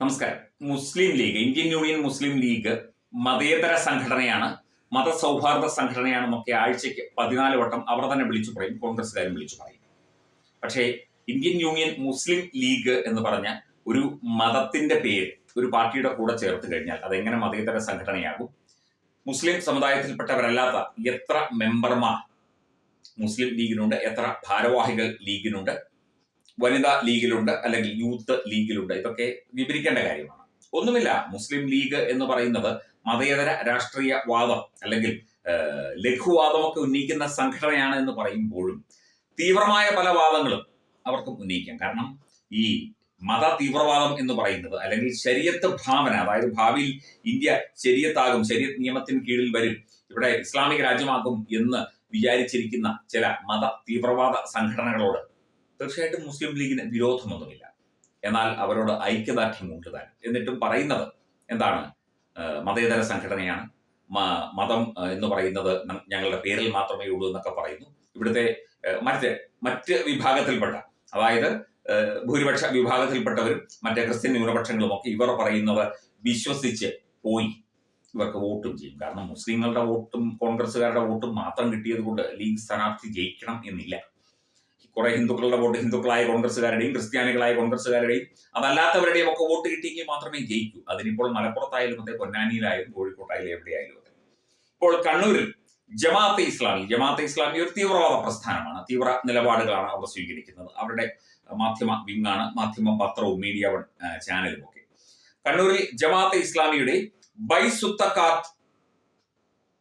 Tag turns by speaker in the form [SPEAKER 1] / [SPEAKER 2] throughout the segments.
[SPEAKER 1] നമസ്കാരം. മുസ്ലിം league Indian union മുസ്ലിം league മതേതര സംഘടനയാണ് മതസൗഹാർദ്ദ സംഘടനയാണെന്നൊക്കെ ആഴ്ചയ്ക്ക് പതിനാല് വട്ടം അവർ തന്നെ വിളിച്ചു പറയും കോൺഗ്രസ്സുകാരും വിളിച്ചു പറയും. പക്ഷേ ഇന്ത്യൻ യൂണിയൻ മുസ്ലിം ലീഗ് എന്ന് പറഞ്ഞ ഒരു മതത്തിന്റെ പേര് ഒരു പാർട്ടിയുടെ കൂടെ ചേർത്ത് കഴിഞ്ഞാൽ അതെങ്ങനെ മതേതര സംഘടനയാകും? മുസ്ലിം സമുദായത്തിൽപ്പെട്ടവരല്ലാത്ത എത്ര മെമ്പർമാർ മുസ്ലിം ലീഗിനുണ്ട് എത്ര ഭാരവാഹികൾ ലീഗിനുണ്ട് വനിതാ ലീഗിലുണ്ട് അല്ലെങ്കിൽ യൂത്ത് ലീഗിലുണ്ട്. ഇതൊക്കെ വിവരിക്കേണ്ട കാര്യമാണ്. ഒന്നുമില്ല മുസ്ലിം ലീഗ് എന്ന് പറയുന്നത് മതേതര രാഷ്ട്രീയ വാദം അല്ലെങ്കിൽ ലഘുവാദമൊക്കെ ഉന്നയിക്കുന്ന സംഘടനയാണ് എന്ന് പറയുമ്പോഴും തീവ്രമായ പല വാദങ്ങളും അവർക്കും ഉന്നയിക്കാം. കാരണം ഈ മത തീവ്രവാദം എന്ന് പറയുന്നത് അല്ലെങ്കിൽ ശരീരത്ത് ഭാവന അതായത് ഭാവിയിൽ ഇന്ത്യ ശരീരത്താകും ശരീര നിയമത്തിന് കീഴിൽ വരും ഇവിടെ ഇസ്ലാമിക രാജ്യമാകും എന്ന് വിചാരിച്ചിരിക്കുന്ന ചില മത തീവ്രവാദ സംഘടനകളോട് തീർച്ചയായിട്ടും മുസ്ലിം ലീഗിന് വിരോധമൊന്നുമില്ല. എന്നാൽ അവരോട് ഐക്യദാർഢ്യം താൻ എന്നിട്ടും പറയുന്നത് എന്താണ്? മതേതര സംഘടനയാണ്. മതം എന്ന് പറയുന്നത് ഞങ്ങളുടെ പേരിൽ മാത്രമേ ഉള്ളൂ എന്നൊക്കെ പറയുന്നു. ഇവിടുത്തെ മറ്റ് മറ്റ് വിഭാഗത്തിൽപ്പെട്ട അതായത് ഭൂരിപക്ഷ വിഭാഗത്തിൽപ്പെട്ടവരും മറ്റേ ക്രിസ്ത്യൻ ന്യൂനപക്ഷങ്ങളും ഒക്കെ ഇവർ പറയുന്നത് വിശ്വസിച്ച് പോയി. ഇവർക്ക് വോട്ടും ചെയ്യും. കാരണം മുസ്ലിങ്ങളുടെ വോട്ടും കോൺഗ്രസ്സുകാരുടെ വോട്ടും മാത്രം കിട്ടിയത് കൊണ്ട് ലീഗ് സ്ഥാനാർത്ഥി ജയിക്കണം എന്നില്ല. കുറെ ഹിന്ദുക്കളുടെ വോട്ട് ഹിന്ദുക്കളായ കോൺഗ്രസ്സുകാരുടെയും ക്രിസ്ത്യാനികളായ കോൺഗ്രസ്സുകാരുടെയും അതല്ലാത്തവരുടെയും ഒക്കെ വോട്ട് കിട്ടിയെങ്കിൽ മാത്രമേ ജയിക്കൂ. അതിനിപ്പോൾ മലപ്പുറത്തായാലും അതെ പൊന്നാനിയിലായാലും കോഴിക്കോട്ടായാലും എവിടെയായാലും അതെ. ഇപ്പോൾ കണ്ണൂരിൽ ജമാഅത്തെ ഇസ്ലാമി ജമാഅത്തെ ഇസ്ലാമി ഒരു തീവ്രവാദ പ്രസ്ഥാനമാണ്. തീവ്ര നിലപാടുകളാണ് അവർ സ്വീകരിക്കുന്നത്. അവരുടെ മാധ്യമ വിങ്ങാണ് മാധ്യമ പത്രവും മീഡിയ ചാനലും ഒക്കെ. കണ്ണൂരിൽ ജമാഅത്തെ ഇസ്ലാമിയുടെ ബൈസുത്തക്കാത്ത്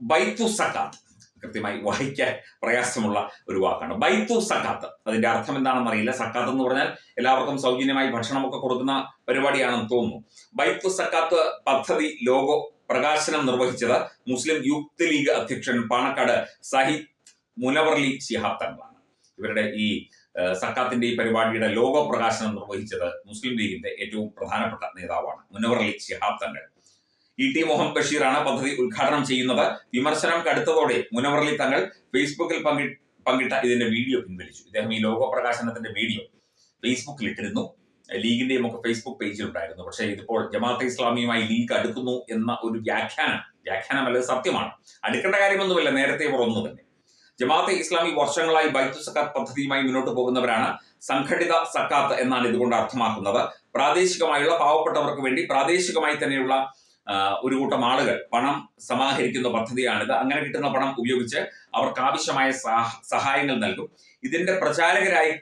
[SPEAKER 1] ബൈത്തു സക്കാത്ത് കൃത്യമായി വായിക്കാൻ പ്രയാസമുള്ള ഒരു വാക്കാണ്. ബൈത്തു സക്കാത്ത് അതിന്റെ അർത്ഥം എന്താണെന്ന് അറിയില്ല. സക്കാത്ത് എന്ന് പറഞ്ഞാൽ എല്ലാവർക്കും സൗജന്യമായി ഭക്ഷണമൊക്കെ കൊടുക്കുന്ന പരിപാടിയാണെന്ന് തോന്നുന്നു. ബൈത്തു സക്കാത്ത് പദ്ധതി ലോഗോ പ്രകാശനം നിർവഹിച്ചത് മുസ്ലിം യൂത്ത് ലീഗ് അധ്യക്ഷൻ പാണക്കാട് സഹിദ് മുനവർലി ശിഹാബ് തങ്ങളാണ്. ഇവരുടെ ഈ സക്കാത്തിന്റെ ഈ പരിപാടിയുടെ ലോഗോ പ്രകാശനം നിർവഹിച്ചത് മുസ്ലിം ലീഗിന്റെ ഏറ്റവും പ്രധാനപ്പെട്ട നേതാവാണ് മുനവർലി ശിഹാബ് തങ്ങൾ. ഇ ടി മുഹമ്മദ് ബഷീറാണ് പദ്ധതി ഉദ്ഘാടനം ചെയ്യുന്നത്. വിമർശനം കടുത്തതോടെ മുനവർലി തങ്ങൾ ഫേസ്ബുക്കിൽ പങ്കി പങ്കിട്ട ഇതിന്റെ വീഡിയോ പിൻവലിച്ചു. ഇദ്ദേഹം ഈ ലോഗോ പ്രകാശനത്തിന്റെ വീഡിയോ ഫേസ്ബുക്കിൽ ഇട്ടിരുന്നു ലീഗിന്റെയും ഒക്കെ ഫേസ്ബുക്ക് പേജിൽ ഉണ്ടായിരുന്നു പക്ഷേ ഇതിപ്പോൾ ജമാഅത്തെ ഇസ്ലാമിയുമായി ലീഗ് അടുക്കുന്നു എന്ന ഒരു വ്യാഖ്യാനം വ്യാഖ്യാനമല്ല സത്യമാണ്. അടുക്കേണ്ട കാര്യമൊന്നുമില്ല. നേരത്തെ ഒന്നു തന്നെ. ജമാഅത്തെ ഇസ്ലാമി വർഷങ്ങളായി ബൈത്തു സക്കാത്ത് പദ്ധതിയുമായി മുന്നോട്ട് പോകുന്നവരാണ് സംഘടിത സക്കാത്ത് എന്നാണ് ഇതുകൊണ്ട് അർത്ഥമാക്കുന്നത്. പ്രാദേശികമായുള്ള പാവപ്പെട്ടവർക്ക് വേണ്ടി പ്രാദേശികമായി തന്നെയുള്ള ഒരു കൂട്ടം ആളുകൾ പണം സമാഹരിക്കുന്ന പദ്ധതിയാണിത്. അങ്ങനെ കിട്ടുന്ന പണം ഉപയോഗിച്ച് അവർക്ക് ആവശ്യമായ സഹായങ്ങൾ നൽകും. ഇതിന്റെ പ്രചാരകരായി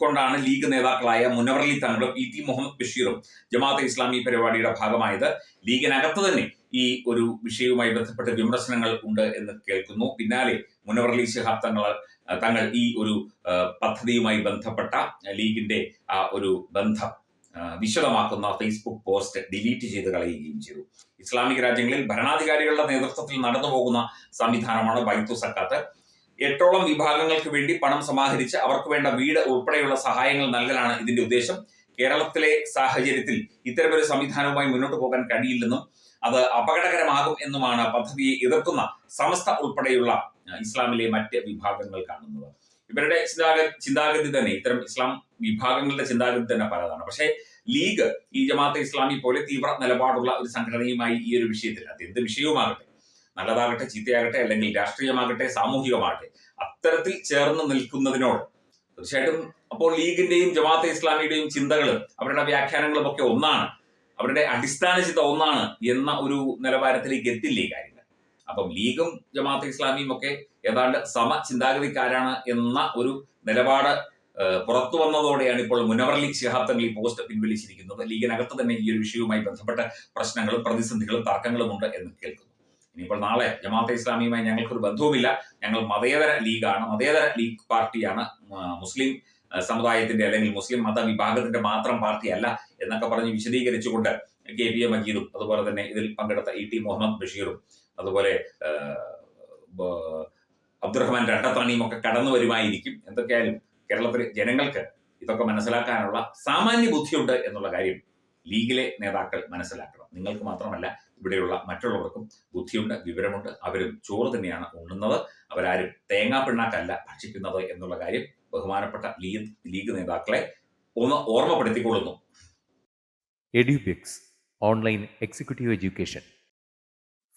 [SPEAKER 1] കൊണ്ടാണ് ലീഗ് നേതാക്കളായ മുനവർലി തങ്ങളും ഇ ടി മുഹമ്മദ് ബഷീറും ജമാഅത്തെ ഇസ്ലാമി പരിപാടിയുടെ ഭാഗമായത്. ലീഗിനകത്ത് തന്നെ ഈ ഒരു വിഷയവുമായി ബന്ധപ്പെട്ട് വിമർശനങ്ങൾ ഉണ്ട് എന്ന് കേൾക്കുന്നു. പിന്നാലെ മുനവർലി ശിഹാബ് തങ്ങൾ തങ്ങൾ ഈ ഒരു പദ്ധതിയുമായി ബന്ധപ്പെട്ട ലീഗിന്റെ ആ ഒരു ബന്ധം. വിശദമാക്കുന്ന ഫേസ്ബുക്ക് പോസ്റ്റ് ഡിലീറ്റ് ചെയ്ത് കളയുകയും ചെയ്തു. ഇസ്ലാമിക രാജ്യങ്ങളിൽ ഭരണാധികാരികളുടെ നേതൃത്വത്തിൽ നടന്നു പോകുന്ന സംവിധാനമാണ് ബൈത്തു സക്കാത്ത്. എട്ടോളം വിഭാഗങ്ങൾക്ക് വേണ്ടി പണം സമാഹരിച്ച് അവർക്ക് വേണ്ട വീട് ഉൾപ്പെടെയുള്ള സഹായങ്ങൾ നൽകലാണ് ഇതിന്റെ ഉദ്ദേശം. കേരളത്തിലെ സാഹചര്യത്തിൽ ഇത്തരമൊരു സംവിധാനവുമായി മുന്നോട്ട് പോകാൻ കഴിയില്ലെന്നും അത് അപകടകരമാകും എന്നുമാണ് പദ്ധതിയെ എതിർക്കുന്ന സമസ്ത ഉൾപ്പെടെയുള്ള ഇസ്ലാമിലെ മറ്റ് വിഭാഗങ്ങൾ കാണുന്നത്. ഇവരുടെ ചിന്താഗതി ചിന്താഗതി തന്നെ ഇത്തരം ഇസ്ലാം വിഭാഗങ്ങളുടെ ചിന്താഗതി തന്നെ പലതാണ്. പക്ഷേ ലീഗ് ഈ ജമാഅത്തെ ഇസ്ലാമി പോലെ തീവ്ര നിലപാടുള്ള ഒരു സംഘടനയുമായി ഈ ഒരു വിഷയത്തിൽ അത് എന്ത് വിഷയവുമാകട്ടെ നല്ലതാകട്ടെ ചീത്തയാകട്ടെ അല്ലെങ്കിൽ രാഷ്ട്രീയമാകട്ടെ സാമൂഹികമാകട്ടെ അത്തരത്തിൽ ചേർന്ന് നിൽക്കുന്നതിനോട് തീർച്ചയായിട്ടും അപ്പോൾ ലീഗിന്റെയും ജമാഅത്തെ ഇസ്ലാമിയുടെയും ചിന്തകൾ അവരുടെ വ്യാഖ്യാനങ്ങളും ഒക്കെ ഒന്നാണ്. അവരുടെ അടിസ്ഥാന ചിന്ത ഒന്നാണ് എന്ന ഒരു നിലവാരത്തിലേക്ക് എത്തില്ലേ കാര്യങ്ങൾ? അപ്പം ലീഗും ജമാഅത്ത് ഇസ്ലാമിയും ഒക്കെ ഏതാണ്ട് സമ ചിന്താഗതിക്കാരാണ് എന്ന ഒരു നിലപാട് പുറത്തു വന്നതോടെയാണ് ഇപ്പോൾ മുനവർ ശിഹാബ് തങ്ങൾ ഈ പോസ്റ്റ് പിൻവലിച്ചിരിക്കുന്നത്. ലീഗിനകത്ത് തന്നെ ഈ ഒരു വിഷയവുമായി ബന്ധപ്പെട്ട പ്രശ്നങ്ങളും പ്രതിസന്ധികളും തർക്കങ്ങളും ഉണ്ട് എന്ന് കേൾക്കുന്നു. ഇനിയിപ്പോൾ നാളെ ജമാഅത്തെ ഇസ്ലാമിയുമായി ഞങ്ങൾക്കൊരു ബന്ധവുമില്ല. ഞങ്ങൾ മതേതര ലീഗാണ്. മതേതര ലീഗ് പാർട്ടിയാണ് മുസ്ലിം സമുദായത്തിന്റെ അല്ലെങ്കിൽ മുസ്ലിം മതവിഭാഗത്തിന്റെ മാത്രം പാർട്ടിയല്ല എന്നൊക്കെ പറഞ്ഞ് വിശദീകരിച്ചുകൊണ്ട് കെ പി എ മജീദും അതുപോലെ തന്നെ ഇതിൽ പങ്കെടുത്ത ഇ ടി മുഹമ്മദ് ബഷീറും അതുപോലെ അബ്ദുറഹ്മാൻ രണ്ടത്താണിയും ഒക്കെ കടന്നു വരുമായിരിക്കും. എന്തൊക്കെയായാലും കേരളത്തിലെ ജനങ്ങൾക്ക് ഇതൊക്കെ മനസ്സിലാക്കാനുള്ള സാമാന്യ ബുദ്ധിയുണ്ട് എന്നുള്ള കാര്യം ലീഗിലെ നേതാക്കൾ മനസ്സിലാക്കണം. നിങ്ങൾക്ക് മാത്രമല്ല ഇവിടെയുള്ള മറ്റുള്ളവർക്കും ബുദ്ധിയുണ്ട് വിവരമുണ്ട്. അവരും ചോറ് തന്നെയാണ് ഉണ്ണുന്നത്. അവരാരും തേങ്ങാ പിണ്ണാക്കല്ല ഭക്ഷിക്കുന്നത് എന്നുള്ള കാര്യം ബഹുമാനപ്പെട്ട ലീഗ് ലീഗ് നേതാക്കളെ ഒന്ന് ഓർമ്മപ്പെടുത്തിക്കൊള്ളുന്നു.
[SPEAKER 2] Edupix online executive education.